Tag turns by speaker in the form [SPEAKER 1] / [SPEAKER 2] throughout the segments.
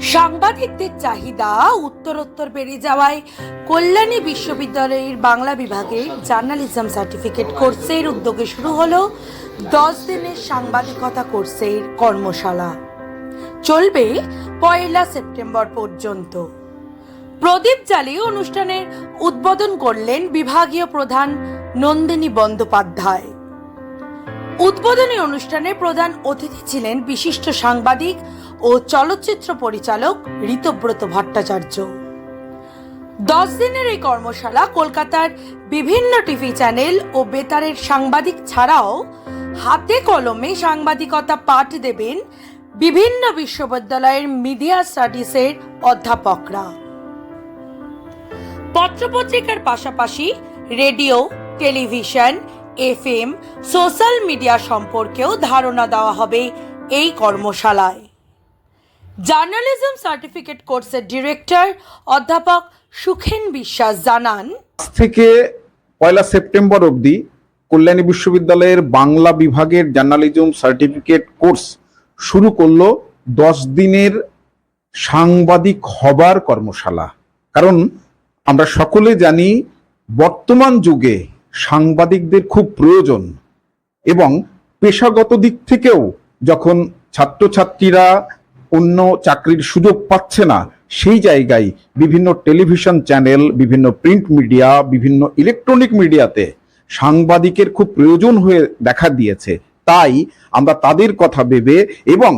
[SPEAKER 1] সাংবাদিকদের চাহিদা উত্তরোত্তর বেড়ে যাওয়ায় কল্যাণী বিশ্ববিদ্যালয়ের বাংলা বিভাগে জার্নালিজম সার্টিফিকেট কোর্সের উদ্যোগে শুরু হলো দশ দিনের সাংবাদিকতা কোর্সের কর্মশালা। চলবে পয়লা সেপ্টেম্বর পর্যন্ত। প্রদীপ জ্বালিয়ে অনুষ্ঠানের উদ্বোধন করলেন বিভাগীয় প্রধান নন্দিনী বন্দ্যোপাধ্যায়। উদ্বোধনী অনুষ্ঠানে প্রধান অতিথি ছিলেন বিশিষ্ট সাংবাদিক ও চলচ্চিত্র পরিচালক ঋতব্রত ভট্টাচার্য। দশ দিনের এই কর্মশালা কলকাতার বিভিন্ন টিভি চ্যানেল ও বেতারের সাংবাদিক ছাড়াও হাতে কলমে সাংবাদিকতা পাঠ দেবেন বিভিন্ন বিশ্ববিদ্যালয়ের মিডিয়া স্টাডিজের অধ্যাপকরা। পত্রপত্রিকার পাশাপাশি radio, television, FM, social media সম্পর্কেও ধারণা দেওয়া হবে এই কর্মশালায়। জার্নালিজম সার্টিফিকেট কোর্সের ডিরেক্টর অধ্যাপক সুখেন বিশ্বাস জানান
[SPEAKER 2] থেকে পয়লা সেপ্টেম্বর অবধি কল্যাণী বিশ্ববিদ্যালয়ের বাংলা বিভাগের জার্নালিজম সার্টিফিকেট কোর্স শুরু করল দশ দিনের সাংবাদিক হবার কর্মশালা। কারণ আমরা সকলে জানি বর্তমান যুগে সাংবাদিকদের খুব প্রয়োজন এবং পেশাগত দিক থেকেও যখন ছাত্রছাত্রীরা অন্য চাকরির সুযোগ পাচ্ছে না, সেই জায়গায় বিভিন্ন টেলিভিশন চ্যানেল, বিভিন্ন প্রিন্ট মিডিয়া, বিভিন্ন ইলেকট্রনিক মিডিয়াতে সাংবাদিকের খুব প্রয়োজন হয়ে দেখা দিয়েছে। তাই আমরা তাদের কথা ভেবে এবং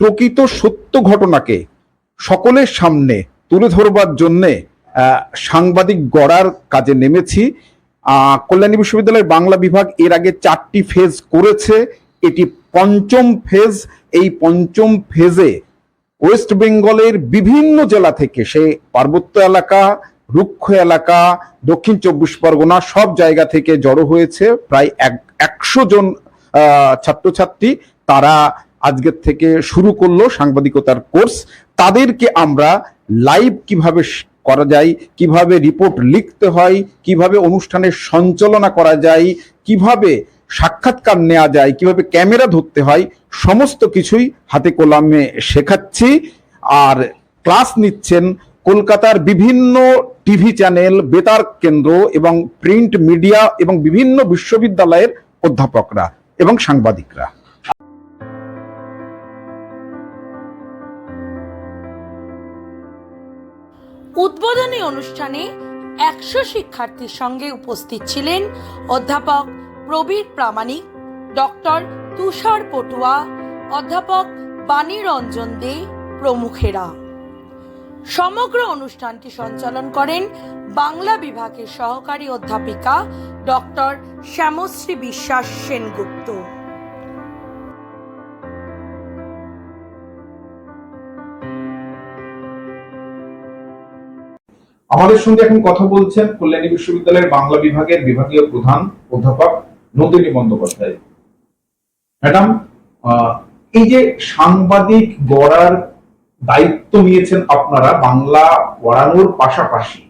[SPEAKER 2] প্রকৃত সত্য ঘটনাকে সকলের সামনে তুলে ধরবার জন্যে সাংবাদিক গড়ার কাজে নেমেছি। কল্যাণী বিশ্ববিদ্যালয়ের বাংলা বিভাগ এর আগে চারটি ফেজ করেছে। এটি পঞ্চম ফেজ। এই পঞ্চম ফেজে ওয়েস্ট বেঙ্গলের বিভিন্ন জেলা থেকে সে পার্বত্য এলাকা, রুক্ষ এলাকা, দক্ষিণ চব্বিশ পরগনা সব জায়গা থেকে জড়ো হয়েছে। প্রায় এক, একশো জন ছাত্রছাত্রী তারা আজকের থেকে শুরু করল সাংবাদিকতার কোর্স। তাদেরকে আমরা লাইভ কীভাবে করা যায়, কীভাবে রিপোর্ট লিখতে হয়, কীভাবে অনুষ্ঠানের সঞ্চালনা করা যায়, কীভাবে সাক্ষাৎকার নেওয়া যায়, কীভাবে ক্যামেরা ধরতে হয়, সমস্ত কিছুই হাতে কলমে শেখাচ্ছি। আর ক্লাস নিচ্ছেন কলকাতার বিভিন্ন টিভি চ্যানেল, বেতার কেন্দ্র এবং প্রিন্ট মিডিয়া এবং বিভিন্ন বিশ্ববিদ্যালয়ের অধ্যাপকরা এবং সাংবাদিকরা।
[SPEAKER 1] উদ্বোধনী অনুষ্ঠানে একশো শিক্ষার্থীর সঙ্গে উপস্থিত ছিলেন অধ্যাপক প্রবীর প্রামাণিক, ডক্টর তুষার পটুয়া, অধ্যাপক বাণী রঞ্জন দে প্রমুখেরা। সমগ্র অনুষ্ঠানটি সঞ্চালন করেন বাংলা বিভাগের সহকারী অধ্যাপিকা ডক্টর শ্যামশ্রী বিশ্বাস সেনগুপ্ত।
[SPEAKER 2] আমাদের সঙ্গে এখন কথা বলছেন কল্যাণী বিশ্ববিদ্যালয়ের বাংলা বিভাগের বিভাগীয় প্রধান অধ্যাপক নন্দিনী বন্দ্যোপাধ্যায়। ম্যাডাম এই যে সাংবাদিক গড়ার দায়িত্ব নিয়েছেন আপনারা বাংলা পড়ানোর পাশাপাশি,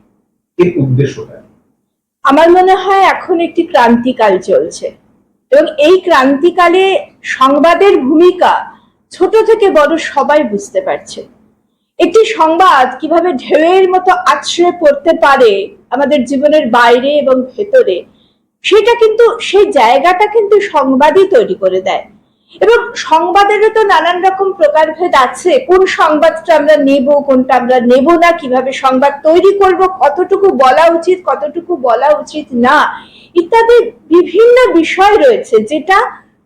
[SPEAKER 2] এর উদ্দেশ্যটা
[SPEAKER 3] আমার মনে হয় এখন একটি ক্রান্তিকাল চলছে। এবং এই ক্রান্তিকালে সংবাদের ভূমিকা ছোট থেকে বড় সবাই বুঝতে পারছে। একটি সংবাদ কীভাবে ঢেউয়ের মতো আশ্রয় পড়তে পারে আমাদের জীবনের বাইরে এবং ভেতরে সেটা কিন্তু সেই জায়গাটা কিন্তু সংবাদই তৈরি করে দেয়। এবং সংবাদেরও তো নানান রকম প্রকারভেদ আছে, কোন সংবাদটা আমরা নেব, কোনটা আমরা নেব না, কীভাবে সংবাদ তৈরি করব, কতটুকু বলা উচিত, কতটুকু বলা উচিত না, ইত্যাদি বিভিন্ন বিষয় রয়েছে যেটা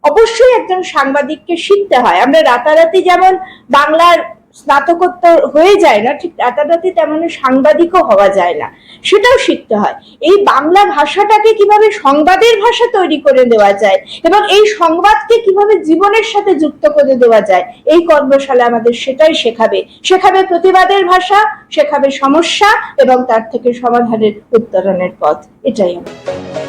[SPEAKER 3] অবশ্যই একজন সাংবাদিককে শিখতে হয়। আমরা রাতারাতি যেমন বাংলার স্নাতকোত্তর হয়ে যায় না, ঠিক রাতারাতি তেমন সাংবাদিকও হওয়া যায় না। সেটাও শিখতে হয়। এই বাংলা ভাষাটাকে কীভাবে সংবাদের ভাষা তৈরি করে দেওয়া যায় এবং এই সংবাদকে কীভাবে জীবনের সাথে যুক্ত করে দেওয়া যায়, এই কর্মশালা আমাদের সেটাই শেখাবে। শেখাবে প্রতিবাদের ভাষা, শেখাবে সমস্যা এবং তার থেকে সমাধানের উত্তরণের পথ। এটাই আমার।